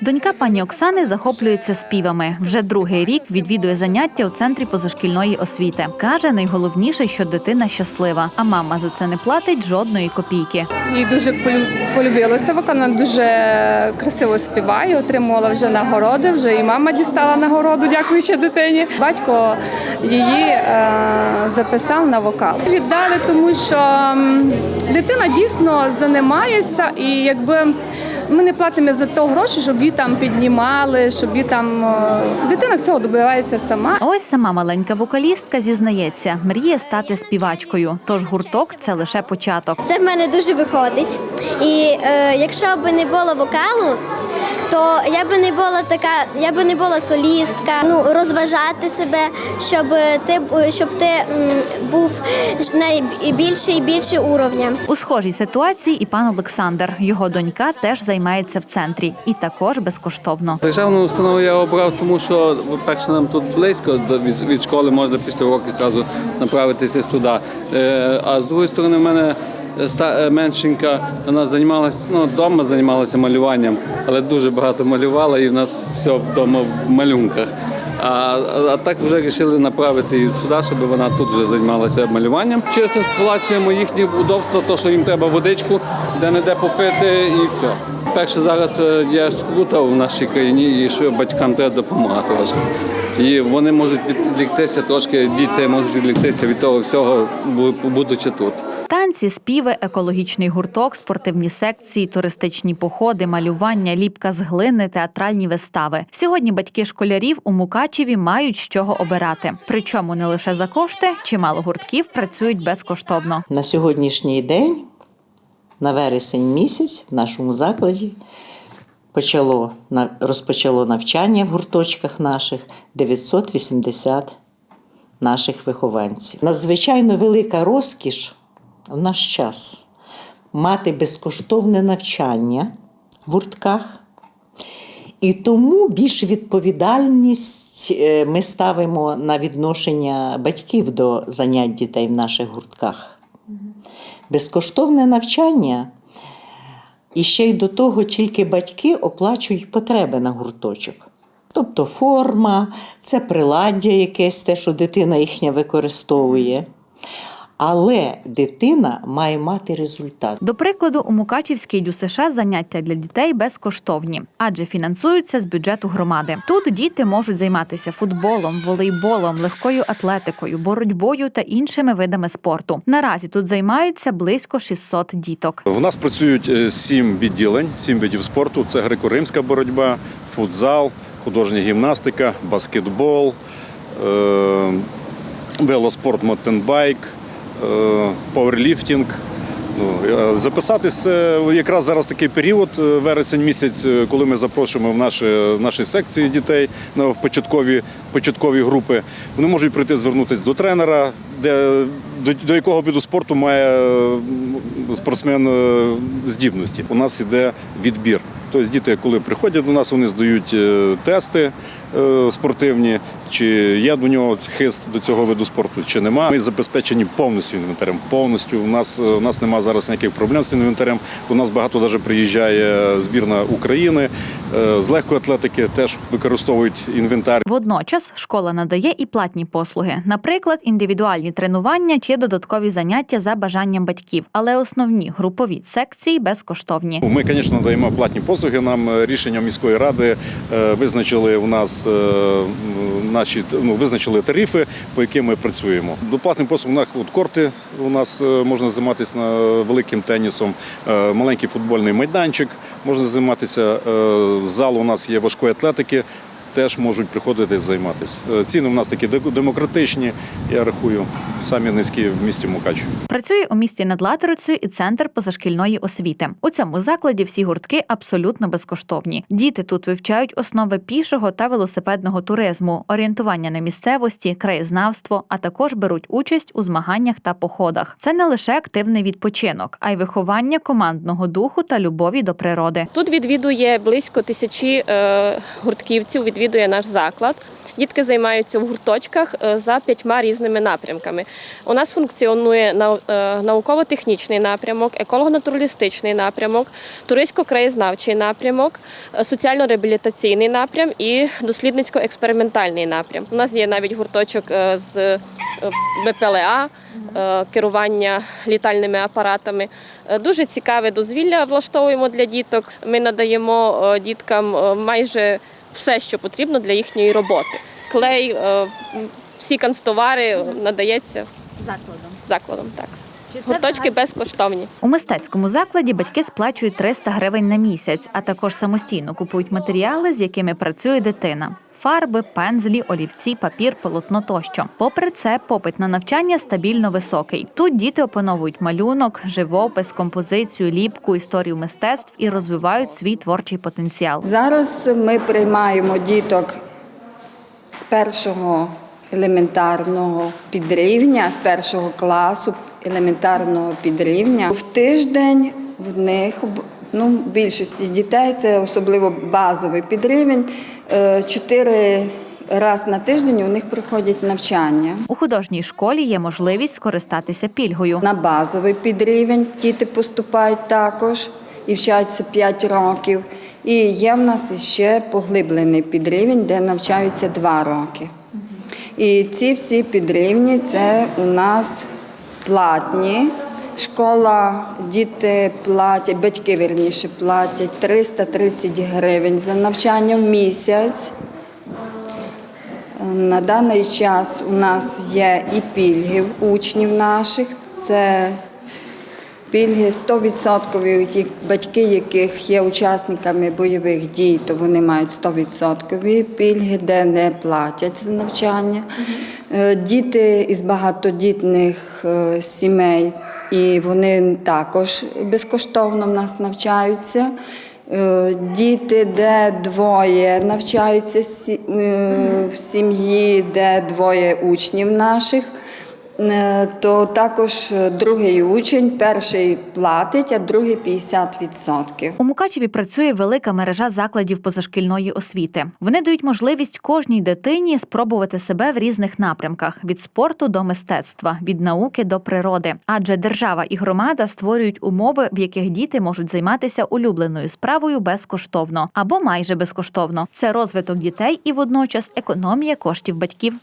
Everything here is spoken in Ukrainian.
Донька пані Оксани захоплюється співами. Вже другий рік відвідує заняття у центрі позашкільної освіти. Каже, найголовніше, що дитина щаслива, а мама за це не платить жодної копійки. Їй дуже полю- полюбилося вона дуже красиво співає, отримувала вже нагороди, вже і мама дістала нагороду, дякуючи дитині. Батько її е, записав на вокал. Віддали, тому що дитина дійсно займається і якби. Ми не платимо за то гроші, щоб її там піднімали, щоб її там е, дитина всього добивається сама. Ось сама маленька вокалістка зізнається, мріє стати співачкою. Тож гурток це лише початок. Це в мене дуже виходить. І е, якщо б не було вокалу, то я би не була така, я би не була солістка. Ну розважати себе, щоб ти щоб ти був найбільше і більше уровня. У схожій ситуації і пан Олександр. Його донька теж займається в центрі і також безкоштовно. Державну установу я обрав, тому що, по-перше, нам тут близько до від, від школи можна після років зразу направитися сюди. Е, а з другої сторони, в мене меншенька, вона займалася, ну, вдома займалася малюванням, але дуже багато малювала і в нас все вдома в малюнках. А, а, так вже вирішили направити її сюди, щоб вона тут вже займалася малюванням. Чисто сплачуємо їхні удобства, то що їм треба водичку, де-не-де попити і все. Перше зараз е, є скрута в нашій країні, і що батькам треба допомагати. І вони можуть відліктися трошки, діти можуть відліктися від того всього, будучи тут. Танці, співи, екологічний гурток, спортивні секції, туристичні походи, малювання, ліпка з глини, театральні вистави. Сьогодні батьки школярів у Мукачеві мають з чого обирати. Причому не лише за кошти, чимало гуртків працюють безкоштовно. На сьогоднішній день, на вересень місяць, в нашому закладі почало, розпочало навчання в гурточках наших 980 наших вихованців. Надзвичайно велика розкіш в наш час мати безкоштовне навчання в гуртках. І тому більш відповідальність е, ми ставимо на відношення батьків до занять дітей в наших гуртках. Безкоштовне навчання. І ще й до того тільки батьки оплачують потреби на гурточок. Тобто форма, це приладдя якесь, те, що дитина їхня використовує. Але дитина має мати результат. До прикладу, у Мукачівській ДЮСШ заняття для дітей безкоштовні, адже фінансуються з бюджету громади. Тут діти можуть займатися футболом, волейболом, легкою атлетикою, боротьбою та іншими видами спорту. Наразі тут займаються близько 600 діток. У нас працюють е, сім відділень, сім видів спорту. Це греко-римська боротьба, футзал, художня гімнастика, баскетбол, е, велоспорт, мотенбайк, е, пауерліфтинг. Ну, е, Записатися якраз зараз такий період, е, вересень місяць, е, коли ми запрошуємо в наші, наші секції дітей в початкові, початкові групи. Вони можуть прийти звернутися до тренера, де, до, до якого виду спорту має е, спортсмен е, здібності. У нас іде відбір. Тобто діти, коли приходять до нас, вони здають е, тести е, спортивні, чи є до нього хист до цього виду спорту, чи нема. Ми забезпечені повністю інвентарем. Повністю у нас е, у нас немає зараз ніяких проблем з інвентарем. У нас багато навіть приїжджає збірна України е, з легкої атлетики, теж використовують інвентар. Водночас школа надає і платні послуги, наприклад, індивідуальні тренування чи додаткові заняття за бажанням батьків. Але основні групові секції безкоштовні. Ми, звісно, даємо платні послуги. Нам е, рішенням міської ради е, визначили у нас е, наші ну, визначили тарифи, по яким ми працюємо. Доплатним послугам от корти у нас е, можна займатися на великим тенісом, е, маленький футбольний майданчик, можна займатися. е, Зал у нас є важкої атлетики. Теж можуть приходити займатися. Е, Ціни у нас такі демократичні, я рахую, самі низькі в місті Мукачеві. Працює у місті над Латерицею і центр позашкільної освіти. У цьому закладі всі гуртки абсолютно безкоштовні. Діти тут вивчають основи пішого та велосипедного туризму, орієнтування на місцевості, краєзнавство, а також беруть участь у змаганнях та походах. Це не лише активний відпочинок, а й виховання командного духу та любові до природи. Тут відвідує близько тисячі е, гуртківців, відвідує наш заклад. Дітки займаються в гурточках е, за п'ятьма різними напрямками. У нас функціонує е, науково-технічний напрямок, еколого-натуралістичний напрямок, туристсько-краєзнавчий напрямок, е, соціально-реабілітаційний напрям і дослідницько-експериментальний напрям. У нас є навіть гурточок з БПЛА, керування літальними апаратами. Дуже цікаве дозвілля влаштовуємо для діток. Ми надаємо діткам майже все, що потрібно для їхньої роботи. Клей, е, всі канцтовари надається Закладом. закладом. Так. Гурточки безкоштовні. У мистецькому закладі батьки сплачують 300 гривень на місяць, а також самостійно купують матеріали, з якими працює дитина. Фарби, пензлі, олівці, папір, полотно тощо. Попри це, попит на навчання стабільно високий. Тут діти опановують малюнок, живопис, композицію, ліпку, історію мистецтв і розвивають свій творчий потенціал. Зараз ми приймаємо діток з першого елементарного підрівня, з першого класу елементарного підрівня. В тиждень в них ну, більшості дітей це особливо базовий підрівень. е, Чотири рази на тиждень у них проходять навчання. У художній школі є можливість скористатися пільгою. На базовий підрівень діти поступають також і вчаться 5 років. І є в нас ще поглиблений підрівень, де навчаються 2 роки. І ці всі підрівні це у нас платні. Школа, діти платять, батьки вірніше платять 330 гривень за навчання в місяць. На даний час у нас є і пільги учнів наших. Це пільги 100%, ті батьки, яких є учасниками бойових дій, то вони мають 100% пільги, де не платять за навчання. Е, Діти із багатодітних е, сімей, і вони також безкоштовно в нас навчаються. Е, Діти, де двоє навчаються в сім'ї, де двоє учнів наших, то також е, другий учень, перший платить, а другий 50%. У Мукачеві працює велика мережа закладів позашкільної освіти. Вони дають можливість кожній дитині спробувати себе в різних напрямках від спорту до мистецтва, від науки до природи. Адже держава і громада створюють умови, в яких діти можуть займатися улюбленою справою безкоштовно або майже безкоштовно. Це розвиток дітей і водночас економія коштів батьків.